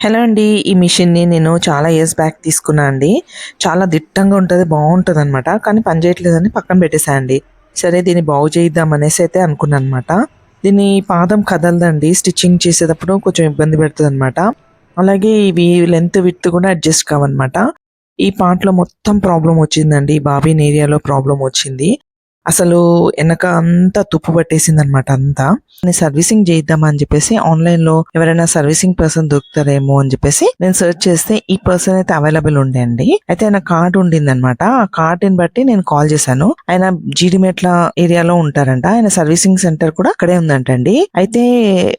Hello అండి. ఈ మిషన్‌ని నేను చాలా ఇయర్స్ బ్యాక్ తీసుకున్నా అండి. చాలా దిట్టంగా ఉంటుంది బాగుంటుంది అనమాట కానీ పనిచేయట్లేదని పక్కన పెట్టేసా అండి. సరే దీన్ని బాగు చేయిద్దాం అనేసి అయితే అనుకున్నాను అనమాట దీని పాదం కదలదండి. స్టిచ్చింగ్ చేసేటప్పుడు కొంచెం ఇబ్బంది పెడతదనమాట. అలాగే ఇవి లెంత్, విత్ కూడా అడ్జస్ట్ కావనమాట. ఈ పార్ట్‌లో మొత్తం ప్రాబ్లం వచ్చిందండి. బాబీ ఏరియాలో ప్రాబ్లం వచ్చింది. అసలు వెనక అంతా తుప్పు పట్టేసింది అనమాట అంతా. నేను సర్వీసింగ్ చేద్దామని అని చెప్పేసి ఆన్‌లైన్‌లో ఎవరైనా సర్వీసింగ్ పర్సన్ దొరుకుతారేమో అని చెప్పేసి నేను సెర్చ్ చేస్తే ఈ పర్సన్ అయితే అవైలబుల్ ఉండే అండి. అయితే ఆయన కార్డ్ ఉండిందనమాట. ఆ కార్డ్‌ని బట్టి నేను కాల్ చేశాను. ఆయన జీడిమెట్ల ఏరియాలో ఉంటారంట. ఆయన సర్వీసింగ్ సెంటర్ కూడా అక్కడే ఉందంటండి. అయితే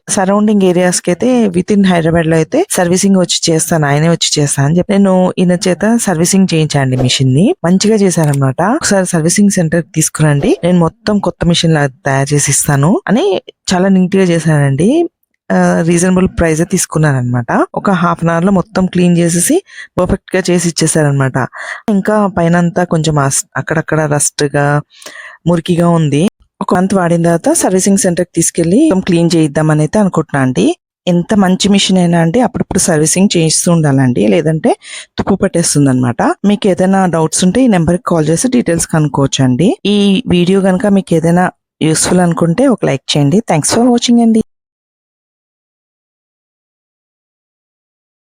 సరౌండింగ్ ఏరియాస్కి అయితే విత్ ఇన్ హైదరాబాద్లో అయితే సర్వీసింగ్ వచ్చి చేస్తాను. ఆయనే వచ్చి చేస్తాను అని చెప్పి నేను ఈయన చేత సర్వీసింగ్ చేయించండి మిషన్ని మంచిగా చేశారనమాట. ఒకసారి సర్వీసింగ్ సెంటర్ తీసుకురండి. నేను మొత్తం కొత్త మిషన్ లాగా తయారు చేసి ఇస్తాను అని చాలా నీట్‌గా గా చేశానండి రీజనబుల్ ప్రైస్ తీసుకున్నాను అనమాట ఒక హాఫ్ అన్ అవర్లో మొత్తం క్లీన్ చేసేసి పర్ఫెక్ట్గా చేసి ఇచ్చేసారనమాట. ఇంకా పైనంతా కొంచెం అక్కడక్కడ రస్ట్గా మురికిగా ఉంది. ఒక మంత్ వాడిన తర్వాత సర్వీసింగ్ సెంటర్‌కి తీసుకెళ్ళి క్లీన్ చేయిద్దామని అయితే అనుకుంటున్నా అండి. ఎంత మంచి మిషన్ అయినా అండి అప్పుడప్పుడు సర్వీసింగ్ చేయిస్తూ ఉండాలండి. లేదంటే తుప్పు పట్టేస్తుందనమాట. మీకు ఏదైనా డౌట్స్ ఉంటే ఈ నెంబర్‌కి కాల్ చేసి డీటెయిల్స్ కనుక్కోవచ్చండి. ఈ వీడియో కనుక మీకు ఏదైనా యూస్ఫుల్ అనుకుంటే ఒక లైక్ చేయండి. థ్యాంక్స్ ఫర్ వాచింగ్ అండి.